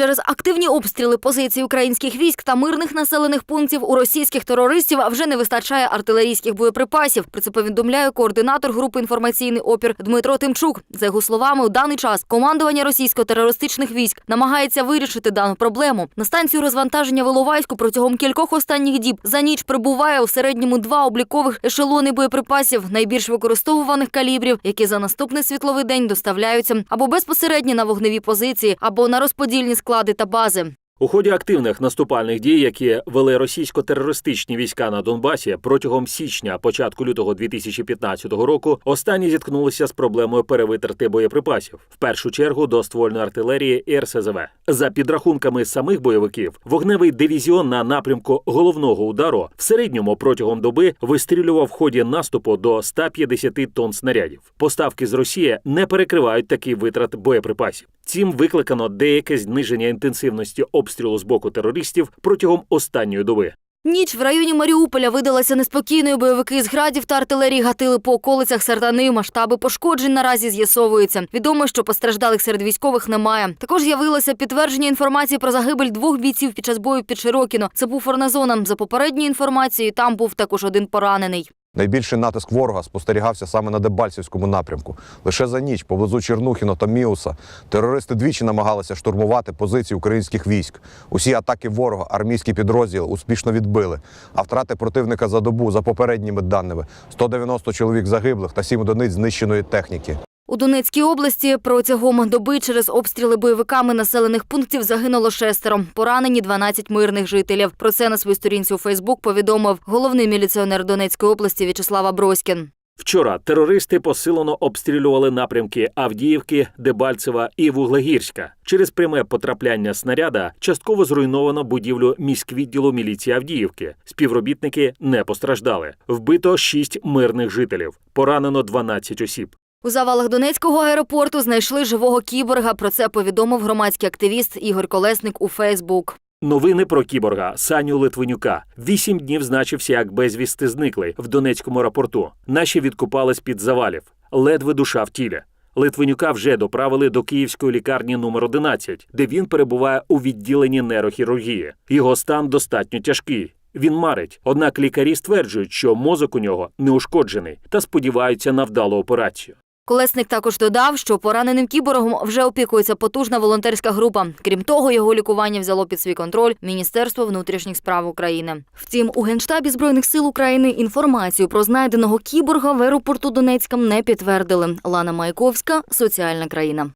Через активні обстріли позицій українських військ та мирних населених пунктів у російських терористів вже не вистачає артилерійських боєприпасів. Про це повідомляє координатор групи інформаційний опір Дмитро Тимчук. За його словами, у даний час командування російсько-терористичних військ намагається вирішити дану проблему. На станцію розвантаження в Іловайську протягом кількох останніх діб за ніч прибуває у середньому два облікових ешелони боєприпасів найбільш використовуваних калібрів, які за наступний світловий день доставляються або безпосередньо на вогневі позиції, або на розподільні склади та бази. У ході активних наступальних дій, які вели російсько-терористичні війська на Донбасі протягом січня, початку лютого 2015 року, останні зіткнулися з проблемою перевитрати боєприпасів, в першу чергу до ствольної артилерії і РСЗВ. За підрахунками самих бойовиків, вогневий дивізіон на напрямку головного удару в середньому протягом доби вистрілював в ході наступу до 150 тонн снарядів. Поставки з Росії не перекривають такий витрат боєприпасів. Цим викликано деяке зниження інтенсивності обстрілу з боку терористів протягом останньої доби. Ніч в районі Маріуполя видалася неспокійною. Бойовики з градів та артилерії гатили по околицях Сартани. Масштаби пошкоджень наразі з'ясовуються. Відомо, що постраждалих серед військових немає. Також з'явилося підтвердження інформації про загибель двох бійців під час бою під Широкіно. Це був Форназоном. За попередньою інформацією, там був також один поранений. Найбільший натиск ворога спостерігався саме на Дебальцівському напрямку. Лише за ніч поблизу Чернухіно та Міуса терористи двічі намагалися штурмувати позиції українських військ. Усі атаки ворога армійські підрозділи успішно відбили. А втрати противника за добу, за попередніми даними, 190 чоловік загиблих та 7 одиниць знищеної техніки. У Донецькій області протягом доби через обстріли бойовиками населених пунктів загинуло шестеро. Поранені 12 мирних жителів. Про це на своїй сторінці у Фейсбук повідомив головний міліціонер Донецької області В'ячеслав Аброськін. Вчора терористи посилено обстрілювали напрямки Авдіївки, Дебальцева і Вуглегірська. Через пряме потрапляння снаряда частково зруйновано будівлю міськвідділу міліції Авдіївки. Співробітники не постраждали. Вбито шість мирних жителів. Поранено 12 осіб. У завалах Донецького аеропорту знайшли живого кіборга. Про це повідомив громадський активіст Ігор Колесник у Фейсбук. Новини про кіборга Саню Литвинюка. Вісім днів значився як безвісти зниклий в Донецькому аеропорту. Наші відкупали з під завалів. Ледве душа в тілі. Литвинюка вже доправили до київської лікарні номер 11, де він перебуває у відділенні нейрохірургії. Його стан достатньо тяжкий. Він марить, однак лікарі стверджують, що мозок у нього не ушкоджений та сподіваються на вдалу операцію. Колесник також додав, що пораненим кіборгом вже опікується потужна волонтерська група. Крім того, його лікування взяло під свій контроль Міністерство внутрішніх справ України. Втім, у генштабі збройних сил України інформацію про знайденого кіборга в аеропорту Донецька не підтвердили. Лана Майковська, соціальна країна.